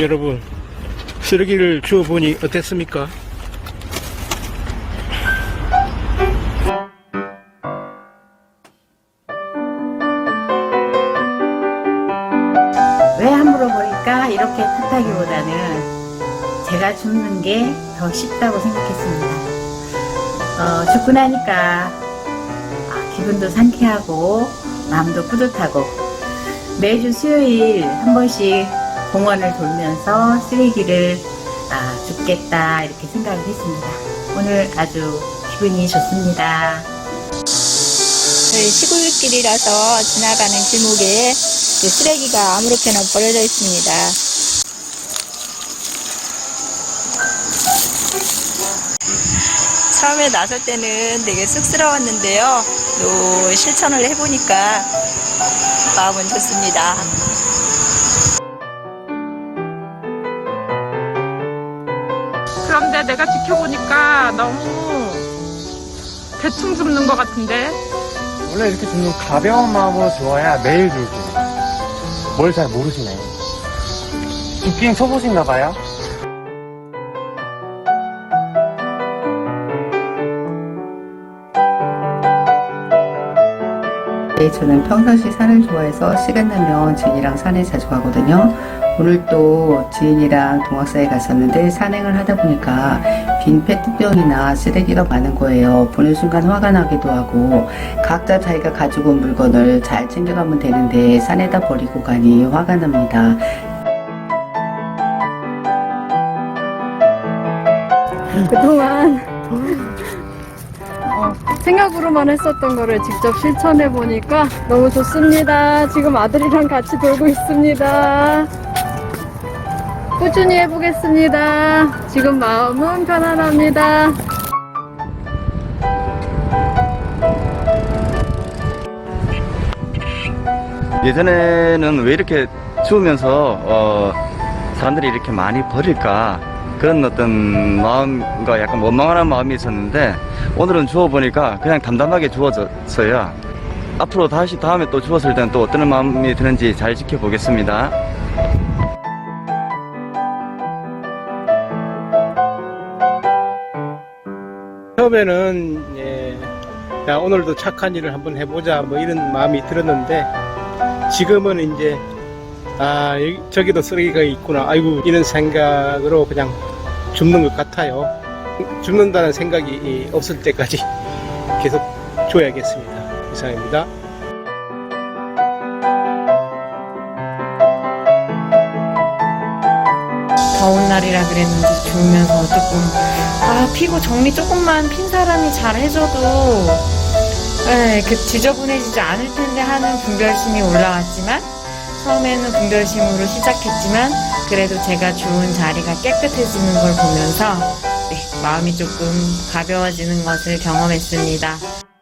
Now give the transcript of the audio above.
여러분 쓰레기를 주워보니 어땠습니까? 왜 함부로 버릴까? 이렇게 탓하기보다는 제가 줍는 게 더 쉽다고 생각했습니다. 어, 죽고 나니까 아, 기분도 상쾌하고 마음도 뿌듯하고 매주 수요일 한 번씩 공원을 돌면서 쓰레기를 아, 줍겠다 이렇게 생각을 했습니다. 오늘 아주 기분이 좋습니다. 저희 시골길이라서 지나가는 길목에 그 쓰레기가 아무렇게나 버려져 있습니다. 처음에 나설 때는 되게 쑥스러웠는데요. 또 실천을 해보니까 마음은 좋습니다. 그런데 내가 지켜보니까 너무 대충 줍는 것 같은데 원래 이렇게 좀 가벼운 마음으로 주어야 매일 줄지. 뭘 잘 모르시네. 줍기행 쳐보신가 봐요? 네, 저는 평상시 산을 좋아해서 시간 나면 지인이랑 산에 자주 가거든요. 오늘 또 지인이랑 동학사에 갔었는데 산행을 하다 보니까 빈 페트병이나 쓰레기가 많은 거예요. 보는 순간 화가 나기도 하고 각자 자기가 가지고 온 물건을 잘 챙겨가면 되는데 산에다 버리고 가니 화가 납니다. 그동안 어, 생각으로만 했었던 거를 직접 실천해 보니까 너무 좋습니다. 지금 아들이랑 같이 돌고 있습니다. 꾸준히 해보겠습니다. 지금 마음은 편안합니다. 예전에는 왜 이렇게 추우면서 어, 사람들이 이렇게 많이 버릴까 그런 어떤 마음과 약간 원망하는 마음이 있었는데 오늘은 주워 보니까 그냥 담담하게 주워졌어요. 앞으로 다시 다음에 또 주웠을 때는 또 어떤 마음이 드는지 잘 지켜보겠습니다. 처음에는 예, 야, 오늘도 착한 일을 한번 해보자 뭐 이런 마음이 들었는데 지금은 이제 아 여기, 저기도 쓰레기가 있구나. 아이고 이런 생각으로 그냥 줍는 것 같아요. 줍는다는 생각이 이, 없을 때까지 계속 줘야겠습니다. 이상입니다. 더운 날이라 그랬는지 주우면서 조금 아 피고 정리 조금만 핀 사람이 잘 해줘도 에, 그 지저분해지지 않을 텐데 하는 분별심이 올라왔지만 처음에는 분별심으로 시작했지만 그래도 제가 주운 자리가 깨끗해지는 걸 보면서 네, 마음이 조금 가벼워지는 것을 경험했습니다.